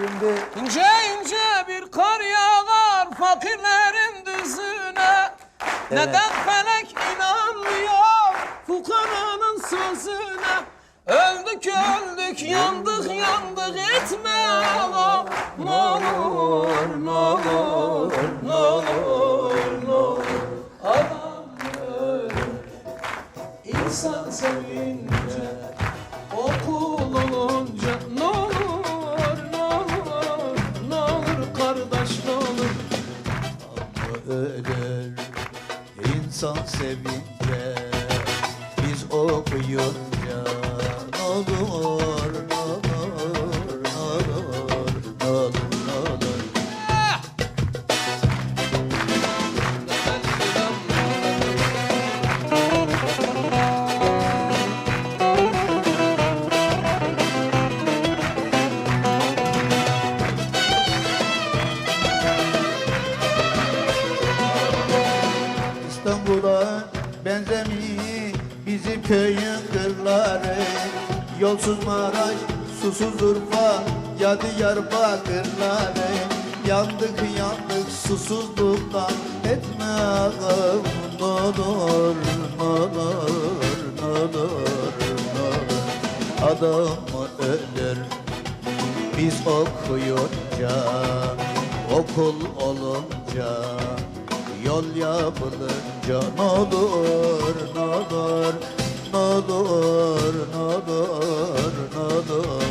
Şimdi. İnce ince bir kar yağar fakirlerin düzüne Neden felek inanmıyor fukaranın sözüne? Öldük öldük yandık yandık etme ağam Ne olur ne olur ne olur ne olur. Adam ölür İnsan sevince Okul olunca kardeş olur? Ölür. İnsan sevince biz okuyunca ne olur benzemi bizim köyün kırları. Yolsuz Maraş, susuz Urfa, ya Diyarbakırları Yandık yandık susuzluktan etme olur, ne olur, ne olur, ne olur Adam ölür biz okuyunca Okul olunca Yol yapılınca Ne olur, ne olur Ne olur, ne olur, ne olur